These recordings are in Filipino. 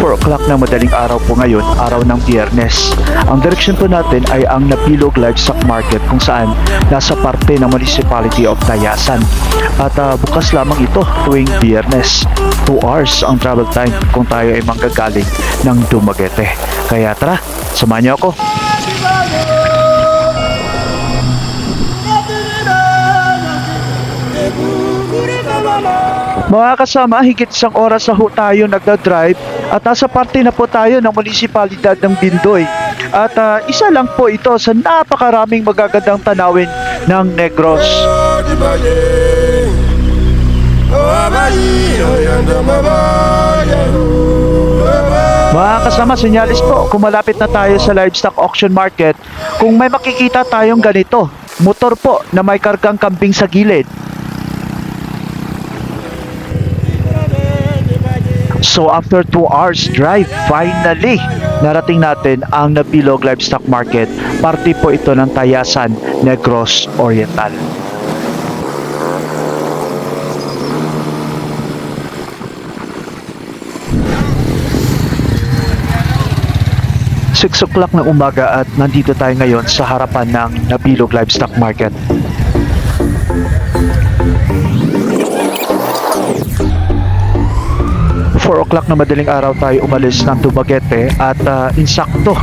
4 o'clock ng madaling araw po ngayon, araw ng biyernes. Ang direksyon po natin ay ang Napilog Livestock Market kung saan nasa parte ng Municipality of Tayasan. At ah, bukas lamang ito tuwing biyernes. 2 hours ang travel time kung tayo ay manggagaling ng Dumaguete. Kaya tara, samahan niyo ako. Mga kasama, higit isang oras na ho tayo nagda-drive at nasa parte na po tayo ng munisipalidad ng Bindoy. At ah, isa lang po ito sa napakaraming magagandang tanawin ng Negros. Mga kasama, senyalis po, kung malapit na tayo sa livestock auction market, kung may makikita tayong ganito, motor po na may kargang kambing sa gilid. So after 2 hours drive, finally, narating natin ang Nabilog Livestock Market. Parte po ito ng Tayasan, Negros Oriental. Six o'clock ng umaga at nandito tayo ngayon sa harapan ng Nabilog Livestock Market. Four o'clock na madaling araw tayo umalis ng Dumaguete at ah, insakto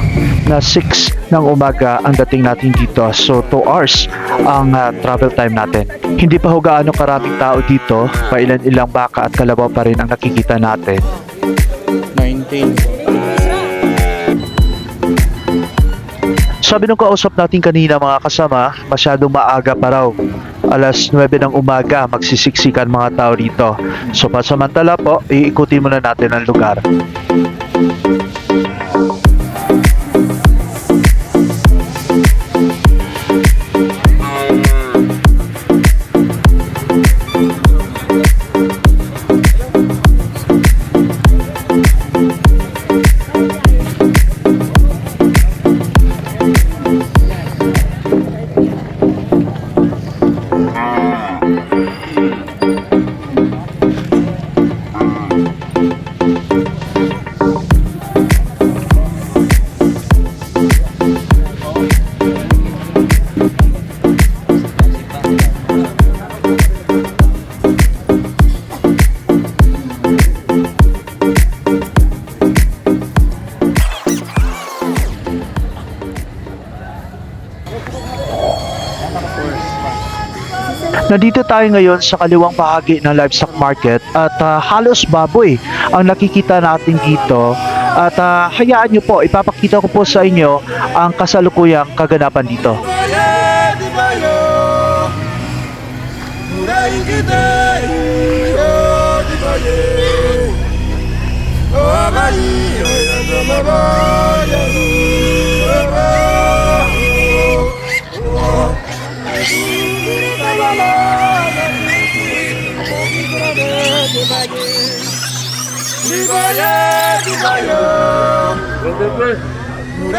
na 6 ng umaga ang dating natin dito. So 2 hours ang ah, travel time natin. Hindi pa ho gaano karaming tao dito, pailan-ilang baka at kalabaw pa rin ang nakikita natin. 19. Sabi nung kausap natin kanina mga kasama, masyadong maaga pa raw. Alas 9 ng umaga, magsisiksikan mga tao dito. So pasamantala po, iikutin muna natin ang lugar. Nandito tayo ngayon sa kaliwang bahagi ng livestock market at ah, halos baboy ang nakikita natin dito. At ah, hayaan nyo po, ipapakita ko po sa inyo ang kasalukuyang kaganapan dito.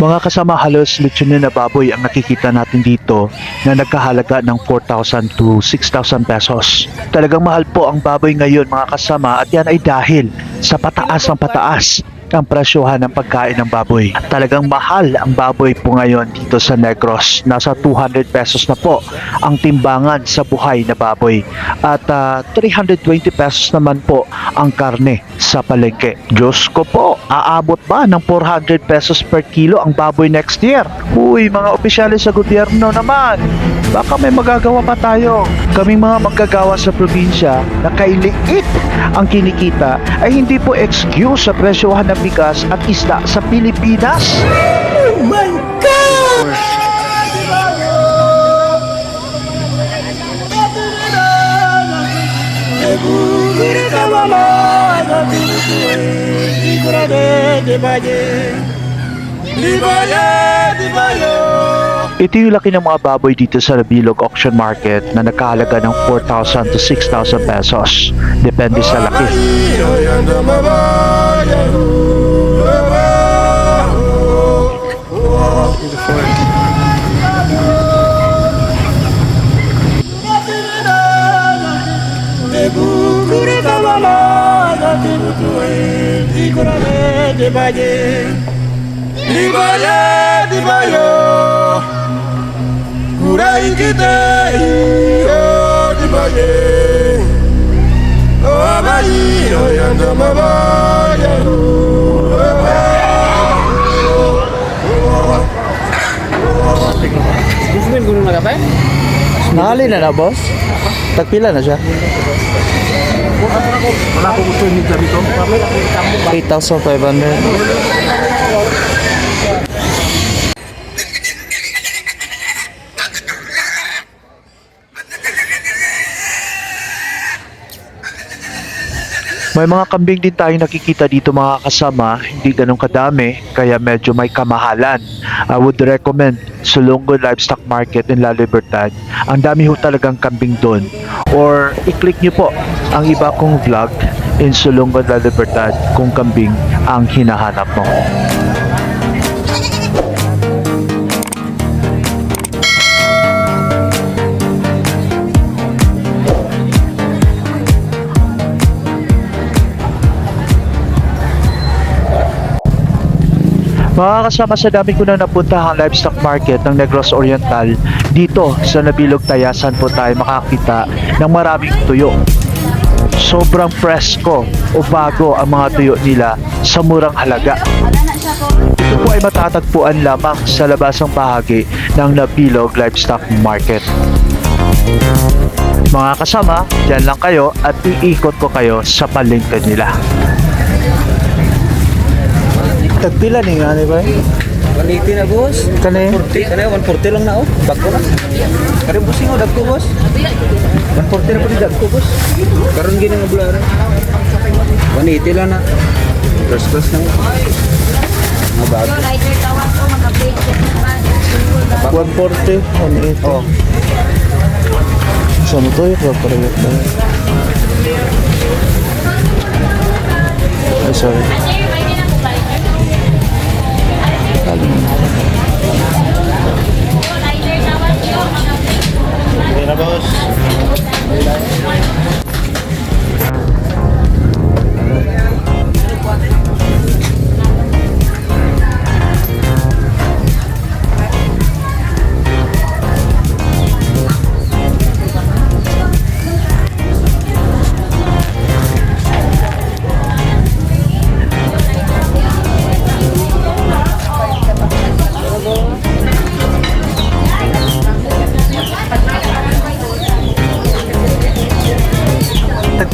Mga kasama halos lechonin na baboy ang nakikita natin dito na nagkahalaga ng 4,000 to 6,000 pesos. Talagang mahal po ang baboy ngayon mga kasama at yan ay dahil sa pataas ng pataas ang presyohan ng pagkain ng baboy. Talagang mahal ang baboy po ngayon dito sa Negros. Nasa 200 pesos na po ang timbangan sa buhay na baboy. At ah, 320 pesos naman po ang karne sa palengke. Diyos ko po, aabot ba ng 400 pesos per kilo ang baboy next year? Uy, mga opisyalis sa gobyerno naman, baka may magagawa pa tayo. Kaming mga manggagawa sa probinsya na kailiit ang kinikita ay hindi po excuse sa presyohan ng bigas at isda sa Pilipinas. Ito yung laki ng mga baboy dito sa Nabilog Auction Market na nagkahalaga ng 4,000 to 6,000 pesos. Depende sa laki. Gusmin gunung na kapay? Nakali na na, boss? Tagpila na siya? Wala ko gusto yung dito. 8,500. May mga kambing din tayong nakikita dito mga kasama, hindi ganun kadami, kaya medyo may kamahalan. I would recommend Sulungo Livestock Market in La Libertad. Ang dami ho talagang kambing doon. Or i-click nyo po ang iba kong vlog in Sulungo La Libertad kung kambing ang hinahanap mo. Mga kasama sa dami ko na napunta ang livestock market ng Negros Oriental, dito sa Nabilog Tayasan po tayo makakita ng maraming tuyo. Sobrang presko o bago ang mga tuyo nila sa murang halaga. Ito po ay matatagpuan lamang sa labasang bahagi ng Nabilog Livestock Market. Mga kasama, dyan lang kayo at iikot ko kayo sa palengke nila. Tagpila ni nga, ba? 180 na boss. Kani? 40 kana 140 lang na oh. Bago na. Kare busing oh dagko boss. 140 na po di dagko boss. Karon gini nga bulan. 180 lang na. First class na. oh. Mga bago. 140, 180. Oh. Sa mo to yung paparayot na. Ay, sorry. Okay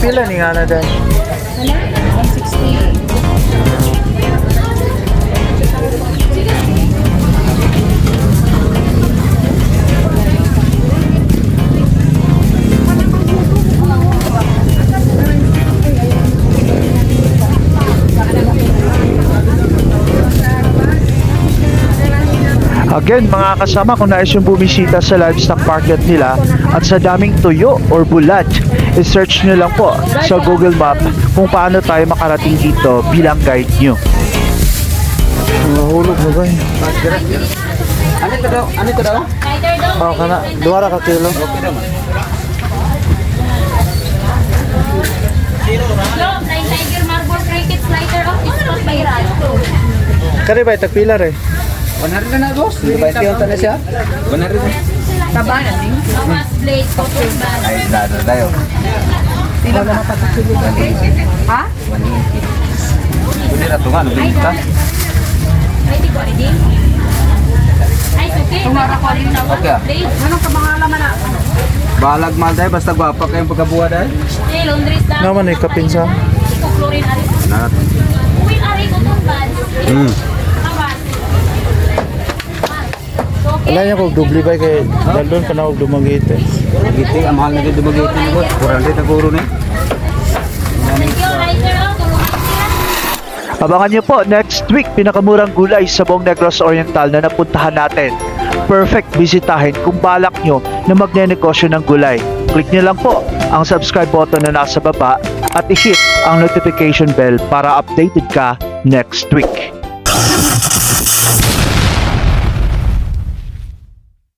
Tagpila ni nga na dahil. Again, mga kasama, kung nais yung bumisita sa livestock market nila at sa daming tuyo or bulat, i-search nyo lang po sa Google Map kung paano tayo makarating dito bilang guide nyo. Mahulog mo ba eh? Ano to daw? Ano to daw? Oo ka na, duwara ka kilo. Okay daw. Tiger Marble Cricket Slider of Ispat Bayran. Kari ba, tagpila rin? 100 na na boss. 20 yung na siya. 100 na. Tabanan din. Thomas Blade, Cotton Band. Ay, dada tayo. Ha? Hindi na tunga. Ay, Nabili ka. Ay, di ko ready. Ay, okay. Tumara ko rin na. Okay, ah. Blade. Anong kabangalan man na? Balag mal tayo. Basta gwapa kayong pagkabuha dahil. Eh, laundry staff. Naman eh, kapinsa. Iko chlorine ari. Na. Uwi ari Cotton Band. Hmm. Tawas. Okay. Wala niya kung dubli ba kay dalon pa na huwag dumagite. Giting, ang mahal na dito dumagitin ni boss. Kurang dito guro tulungan sila. Abangan nyo po next week pinakamurang gulay sa buong Negros Oriental na napuntahan natin. Perfect bisitahin kung balak nyo na magnenegosyo ng gulay. Click nyo lang po ang subscribe button na nasa baba at i-hit ang notification bell para updated ka next week.